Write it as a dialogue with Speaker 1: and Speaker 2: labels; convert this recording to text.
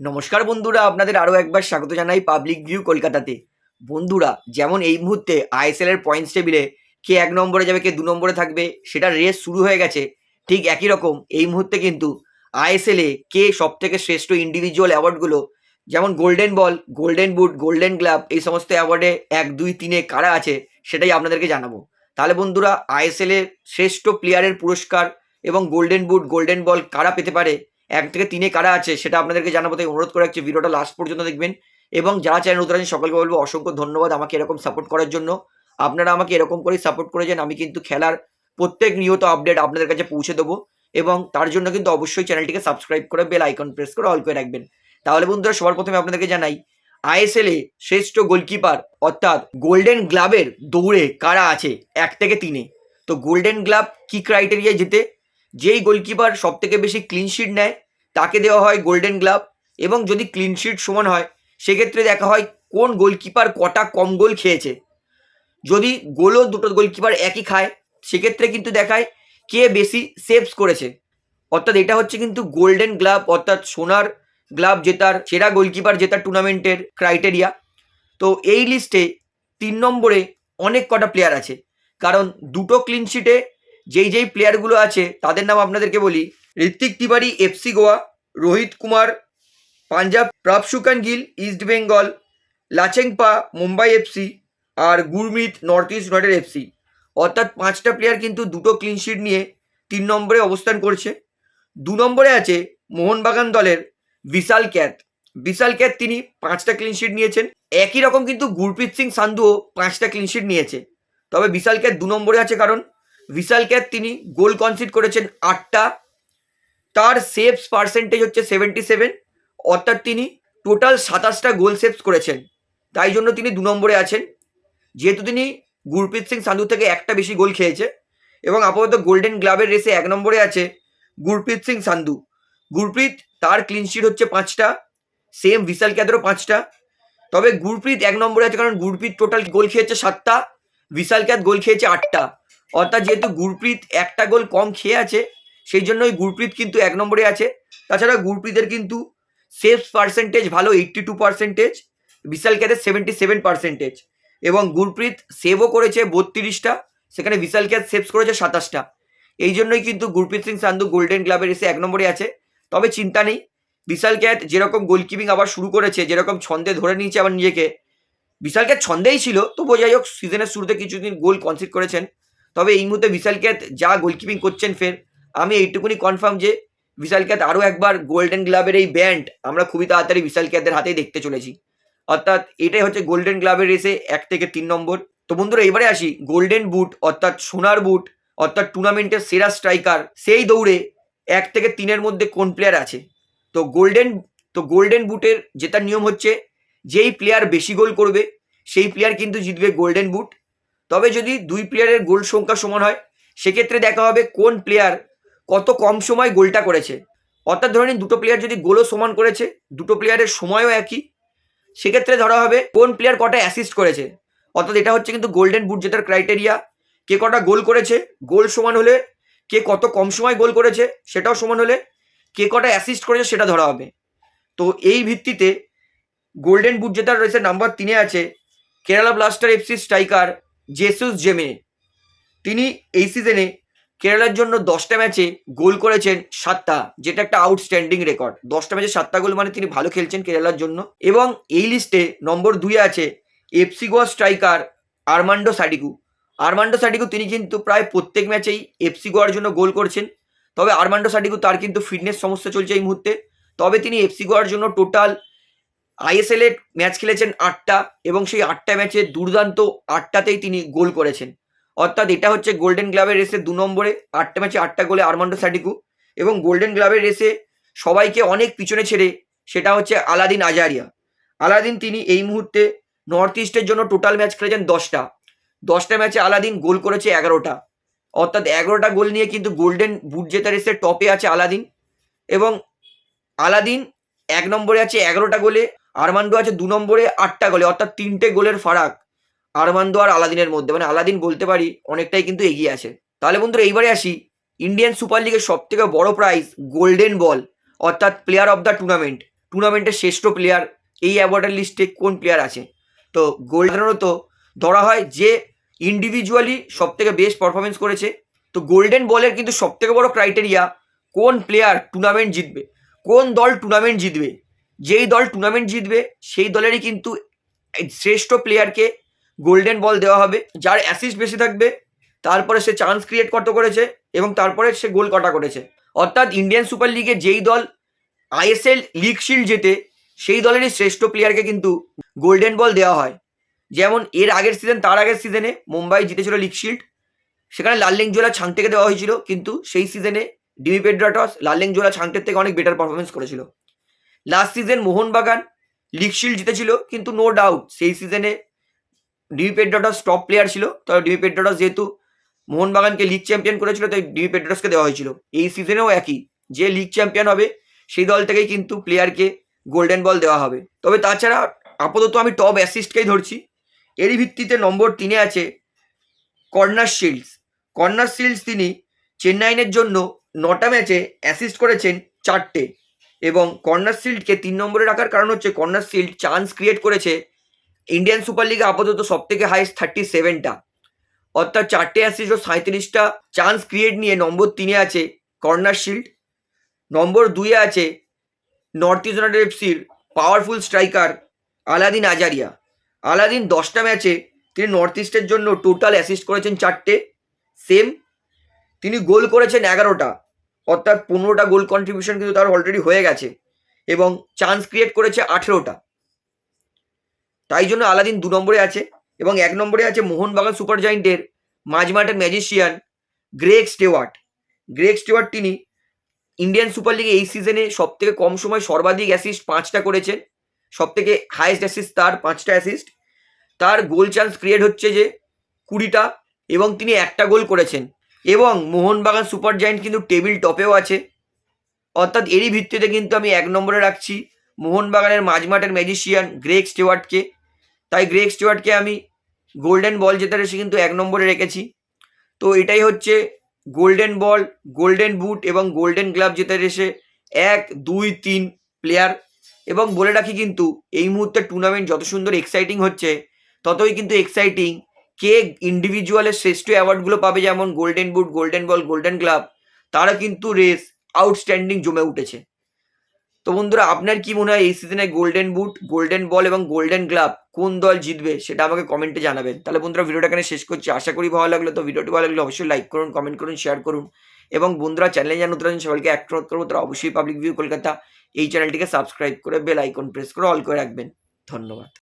Speaker 1: নমস্কার বন্ধুরা, আপনাদের আরও একবার স্বাগত জানাই পাবলিক ভিউ কলকাতাতে। বন্ধুরা, যেমন এই মুহূর্তে আইএসএল এর পয়েন্টস টেবিলে কে এক নম্বরে যাবে, কে দু নম্বরে থাকবে, সেটা রেস শুরু হয়ে গেছে। ঠিক একই রকম এই মুহূর্তে কিন্তু আইএসএল কে সব থেকে শ্রেষ্ঠ ইন্ডিভিজুয়াল অ্যাওয়ার্ডগুলো যেমন golden ball golden boot golden glove এই সমস্ত অ্যাওয়ার্ডে এক, দুই, তিনে কারা আছে, সেটাই আপনাদেরকে জানাব। তাহলে বন্ধুরা আইএসএল এর শ্রেষ্ঠ প্লেয়ারের পুরস্কার এবং গোল্ডেন বুট গোল্ডেন বল কারা পেতে পারে এক থেকে তিনে কারা আছে সেটা আপনাদেরকে জানাব। তাই অনুরোধ করে রাখছি, ভিডিওটা লাস্ট পর্যন্ত দেখবেন এবং যারা চ্যানেল নতুন আছেন সকলকে বলব অসংখ্য ধন্যবাদ আমাকে এরকম সাপোর্ট করার জন্য। আপনারা আমাকে এরকম করেই সাপোর্ট করেছেন আমি কিন্তু খেলার প্রত্যেক নিয়ত আপডেট আপনাদের কাছে পৌঁছে দেবো এবং তার জন্য কিন্তু অবশ্যই চ্যানেলটিকে সাবস্ক্রাইব করে বেল আইকন প্রেস করে অল করে রাখবেন। তাহলে বন্ধুরা সবার প্রথমে আপনাদেরকে জানাই আইএসএল এ শ্রেষ্ঠ গোলকিপার অর্থাৎ গোল্ডেন গ্লাবের দৌড়ে কারা আছে? এক থেকে তিনে। তো গোল্ডেন গ্লাভ কি ক্রাইটেরিয়ায় যেতে যেই গোলকিপার সব থেকে বেশি ক্লিনশিট নেয়, তাকে দেওয়া হয় গোল্ডেন গ্লাভ এবং যদি ক্লিনশিট সমান হয়, সেক্ষেত্রে দেখা হয় কোন গোলকিপার কটা কম গোল খেয়েছে। যদি গোলও দুটো গোলকিপার একই খায়, সেক্ষেত্রে কিন্তু দেখায় কে বেশি সেভস করেছে। অর্থাৎ এটা হচ্ছে কিন্তু গোল্ডেন গ্লাভ অর্থাৎ সোনার গ্লাভ জেতার, সেরা গোলকিপার জেতার টুর্নামেন্টের ক্রাইটেরিয়া তো এই লিস্টে তিন নম্বরে অনেক কটা প্লেয়ার আছে। কারণ দুটো ক্লিন শিটে যেই যেই প্লেয়ারগুলো আছে, তাদের নাম আপনাদেরকে বলি। Rithwik Tiwari FC Goa, Rohit Kumar, Punjab Prabhsukhan Gill east Bengal Lachenpa Mumbai FC আর Gurmeet North East United FC অর্থাৎ পাঁচটা প্লেয়ার কিন্তু দুটো ক্লিনশিট নিয়ে তিন নম্বরে অবস্থান করছে। দু নম্বরে আছে মোহনবাগান দলের বিশাল ক্যাথ বিশাল ক্যাথ তিনি পাঁচটা ক্লিনশিট নিয়েছেন। একই রকম কিন্তু গুরপ্রীত সিং সান্ধুও পাঁচটা ক্লিনশিট নিয়েছে। তবে বিশাল ক্যাথ দু নম্বরে আছে কারণ বিশাল ক্যাত তিনি গোল কনসিড করেছেন আটটা। তার সেভস পার্সেন্টেজ হচ্ছে সেভেন্টি সেভেন অর্থাৎ তিনি টোটাল সাতাশটা গোল সেভস করেছেন। তাই জন্য তিনি দু নম্বরে আছেন। যেহেতু তিনি গুরপ্রীত সিং সান্ধু থেকে একটা বেশি গোল খেয়েছে এবং আপাতত গোল্ডেন গ্লাবের রেসে এক নম্বরে আছে গুরপ্রীত সিং সান্ধু গুরপ্রীত তার ক্লিনশিট হচ্ছে পাঁচটা সেম বিশাল ক্যাদেরও পাঁচটা। তবে গুরপ্রীত এক নম্বরে আছে কারণ গুরপ্রীত টোটাল গোল খেয়েছে সাতটা বিশাল ক্যাত গোল খেয়েছে আটটা। অর্থাৎ যেহেতু গুরপ্রীত একটা গোল কম খেয়ে আছে, সেই জন্য ওই গুরপ্রীত কিন্তু এক নম্বরে আছে। তাছাড়া গুরপ্রীতের কিন্তু সেভস পার্সেন্টেজ ভালো এইট্টি টু পার্সেন্টেজ বিশাল ক্যাথের সেভেন্টি সেভেন পার্সেন্টেজ এবং গুরপ্রীত সেভও করেছে বত্রিশটা, সেখানে বিশাল ক্যাথ সেভস করেছে সাতাশটা। এই জন্যই কিন্তু গুরপ্রীত সিং সান্ধু গোল্ডেন ক্লাবের এসে এক নম্বরে আছে। তবে চিন্তা নেই, বিশাল ক্যাথ যেরকম গোলকিপিং আবার শুরু করেছে, যেরকম ছন্দে ধরে নিয়েছে আবার নিজেকে, বিশাল ক্যাথ ছন্দেই ছিল। তবুও যাই হোক সিজনের শুরুতে কিছুদিন গোল কনসিড করেছেন। তবে এই মুহূর্তে বিশাল ক্যাথ যা গোলকিপিং করছেন ফের। আমি এইটুকুনি কনফার্ম যে বিশাল ক্যাথ আরও একবার গোল্ডেন গ্লাবের এই ব্যান্ড আমরা খুবই তাড়াতাড়ি বিশাল ক্যাথের হাতেই দেখতে চলেছি। অর্থাৎ এটাই হচ্ছে গোল্ডেন গ্লাবের রেসে এক থেকে তিন নম্বর। তো বন্ধুরা, এবারে আসি গোল্ডেন বুট অর্থাৎ সোনার বুট অর্থাৎ টুর্নামেন্টের সেরা স্ট্রাইকার সেই দৌড়ে এক থেকে তিনের মধ্যে কোন প্লেয়ার আছে? তো গোল্ডেন তো গোল্ডেন বুটের জেতার নিয়ম হচ্ছে, যেই প্লেয়ার বেশি গোল করবে, সেই প্লেয়ার কিন্তু জিতবে গোল্ডেন বুট তবে যদি দুই প্লেয়ারের গোল সংখ্যা সমান হয়, সেক্ষেত্রে দেখা হবে কোন প্লেয়ার কত কম সময় গোলটা করেছে। অর্থাৎ ধরে নিন দুটো প্লেয়ার যদি গোলও সমান করেছে, দুটো প্লেয়ারের সময়ও একই, সেক্ষেত্রে ধরা হবে কোন প্লেয়ার কটা অ্যাসিস্ট করেছে। অর্থাৎ এটা হচ্ছে কিন্তু গোল্ডেন বুট জেতার ক্রাইটেরিয়া কে কটা গোল করেছে, গোল সমান হলে কে কত কম সময় গোল করেছে, সেটাও সমান হলে কে কটা অ্যাসিস্ট করেছে, সেটা ধরা হবে। তো এই ভিত্তিতে গোল্ডেন বুট জেতার রয়েছে নাম্বার তিনে আছে Kerala blaster FC striker Jesus Jimenez তিনি এই সিজনে কেরালার জন্য দশটা ম্যাচে গোল করেছেন সাতটা, যেটা একটা আউটস্ট্যান্ডিং রেকর্ড দশটা ম্যাচে সাতটা গোল মানে তিনি ভালো খেলছেন কেরালার জন্য। এবং এই লিস্টে নম্বর দুই আছে FC Goa striker Armando Sadiku Armando Sadiku তিনি কিন্তু প্রায় প্রত্যেক ম্যাচেই এফসি গোয়ার জন্য গোল করছেন। তবে আরমান্ডো সাডিকু তার কিন্তু ফিটনেস সমস্যা চলছে এই মুহূর্তে। তবে তিনি এফসি গোয়ার জন্য টোটাল আইএসএল এর ম্যাচ খেলেছেন আটটা এবং সেই আটটা ম্যাচে দুর্দান্ত আটটাতেই তিনি গোল করেছেন। অর্থাৎ এটা হচ্ছে গোল্ডেন গ্লাবের রেসে দু নম্বরে, আটটা ম্যাচে আটটা গোলে আরমান্ডো সাডিকু এবং গোল্ডেন গ্লাবের রেসে সবাইকে অনেক পিছনে ছেড়ে সেটা হচ্ছে আলাদিন আজারিয়া আলাদিন তিনি এই মুহূর্তে নর্থ ইস্টের জন্য টোটাল ম্যাচ খেলেছেন দশটা। দশটা ম্যাচে আলাদিন গোল করেছে এগারোটা। অর্থাৎ এগারোটা গোল নিয়ে কিন্তু গোল্ডেন বুট জেতার রেসে টপে আছে আলাদিন এবং আলাদিন এক নম্বরে আছে এগারোটা গোলে আরমান্ডো আছে দু নম্বরে আটটা গোলে, অর্থাৎ তিনটে গোলের ফারাক আরমান্ডো আর আলাদিনের মধ্যে। মানে আলাদিন বলতে পারি অনেকটাই কিন্তু এগিয়ে আছে। তাহলে বন্ধুরা, এইবারে আসি। ইন্ডিয়ান সুপার লিগের সব থেকে বড় প্রাইজ গোল্ডেন বল অর্থাৎ প্লেয়ার অফ দ্য টুর্নামেন্ট টুর্নামেন্টের শ্রেষ্ঠ প্লেয়ার এই অ্যাওয়ার্ডের লিস্টে কোন প্লেয়ার আছে? তো গোল্ড সাধারণত ধরা হয় যে ইন্ডিভিজুয়ালি সব থেকে বেস্ট পারফরমেন্স করেছে। তো গোল্ডেন বলের কিন্তু সব থেকে বড় ক্রাইটেরিয়া কোন প্লেয়ার টুর্নামেন্ট জিতবে? কোন দল টুর্নামেন্ট জিতবে? যেই দল টুর্নামেন্ট জিতবে, সেই দলেরই কিন্তু শ্রেষ্ঠ প্লেয়ারকে গোল্ডেন বল দেওয়া হবে, যার অ্যাসিস্ট বেশি থাকবে, তারপরে সে চান্স ক্রিয়েট করতে করেছে এবং তারপরে সে গোল কটা করেছে। অর্থাৎ ইন্ডিয়ান সুপার লিগে যেই দল আইএসএল লিগ শিল্ড জেতে, সেই দলেরই শ্রেষ্ঠ প্লেয়ারকে কিন্তু গোল্ডেন বল দেওয়া হয়। যেমন এর আগের সিজন তার আগের সিজনে মুম্বাই জিতেছিল লিগ শিল্ড সেখানে লাল্লিং জোলা ছাংটেকে দেওয়া হয়েছিল, কিন্তু সেই সিজনে ডিমি পেড্রাটস লাল্লিং জোলা ছাংটের থেকে অনেক বেটার পারফরমেন্স করেছিল। Last season Mohun Bagan league shield জিতেছিল, কিন্তু নো ডাউট সেই সিজনে ডিমি পেড্রাটস টপ প্লেয়ার ছিল। তবে ডিমি পেড্রাটস যেহেতু মোহনবাগানকে লিগ চ্যাম্পিয়ন করেছিল, তাই ডিমি পেড্রাটসকে দেওয়া হয়েছিল। এই সিজনেও একই, যে লিগ চ্যাম্পিয়ন হবে, সেই দল থেকেই কিন্তু প্লেয়ারকে গোল্ডেন বল দেওয়া হবে। তবে তাছাড়া আপাতত আমি টপ অ্যাসিস্টকেই ধরছি। এরই ভিত্তিতে নম্বর তিনে আছে কর্নার শিল্ডস কর্নার শিল্ডস তিনি চেন্নাইনের জন্য নটা ম্যাচে অ্যাসিস্ট করেছেন চারটে। এবং কর্নার শিল্ডকে তিন নম্বরে রাখার কারণ হচ্ছে কর্নার শিল্ড চান্স ক্রিয়েট করেছে ইন্ডিয়ান সুপার লিগে আপাতত সব থেকে হাইস্ট থার্টি সেভেনটা অর্থাৎ চারটে অ্যাসিস্ট ও সাঁত্রিশটা চান্স ক্রিয়েট নিয়ে নম্বর তিনে আছে কর্নার শিল্ড নম্বর দুইয়ে আছে নর্থ ইস্ট ইউনাইটেড এফসির powerful striker Alaaeddine Ajaraie. Alaaeddine দশটা ম্যাচে তিনি নর্থ ইস্টের জন্য টোটাল অ্যাসিস্ট করেছেন চারটে সেম তিনি গোল করেছেন এগারোটা। অর্থাৎ পনেরোটা গোল কন্ট্রিবিউশন কিন্তু তার অলরেডি হয়ে গেছে এবং চান্স ক্রিয়েট করেছে আঠেরোটা। তাই জন্য আলাদিন দু নম্বরে আছে এবং এক নম্বরে আছে মোহনবাগান সুপার জায়েন্টের মাঝমাঠের magician Greg Stewart Greg Stewart তিনি ইন্ডিয়ান সুপার লিগে এই সিজনে সব থেকে কম সময় সর্বাধিক অ্যাসিস্ট পাঁচটা করেছেন সব থেকে হাইয়েস্ট অ্যাসিস্ট তার পাঁচটা অ্যাসিস্ট তার গোল চান্স ক্রিয়েট হচ্ছে যে কুড়িটা এবং তিনি একটা গোল করেছেন। এবং মোহনবাগান সুপার জায়েন্ট কিন্তু টেবিল টপেও আছে। অর্থাৎ এরই ভিত্তিতে কিন্তু আমি এক নম্বরে রাখছি মোহনবাগানের মাঝমাঠের ম্যাজিশিয়ান গ্রেক স্টেওয়ার্টকে তাই গ্রেক স্টেওয়ার্টকে আমি গোল্ডেন বল জেতার এসে কিন্তু এক নম্বরে রেখেছি। তো এটাই হচ্ছে গোল্ডেন বল গোল্ডেন বুট এবং গোল্ডেন গ্লাভ জেতার এসে এক, দুই, তিন প্লেয়ার এবং বলে রাখি কিন্তু এই মুহূর্তে টুর্নামেন্ট যত সুন্দর এক্সাইটিং হচ্ছে, ততই কিন্তু এক্সাইটিং কে ইন্ডিভিজুয়ালের শ্রেষ্ঠ অ্যাওয়ার্ডগুলো পাবে? যেমন golden boot golden ball golden glove তারা কিন্তু রেস আউটস্ট্যান্ডিং জমে উঠেছে। তো বন্ধুরা, আপনার কি মনে হয় এই সিজনে গোল্ডেন বুট গোল্ডেন বল এবং গোল্ডেন গ্লাভ কোন দল জিতবে সেটা আমাকে কমেন্টে জানাবেন। তাহলে বন্ধুরা, ভিডিওটা এখানে শেষ করছি। আশা করি ভালো লাগল। তো ভিডিওটি ভালো লাগলে অবশ্যই লাইক করুন কমেন্ট করুন শেয়ার করুন। এবং বন্ধুরা চ্যানেলে জানুন নতুন সবাইকে অনুরোধ করব, তারা অবশ্যই পাবলিক ভিউ কলকাতা এই চ্যানেলটিকে সাবস্ক্রাইব করে বেল আইকন প্রেস করে অল করে রাখবেন। ধন্যবাদ।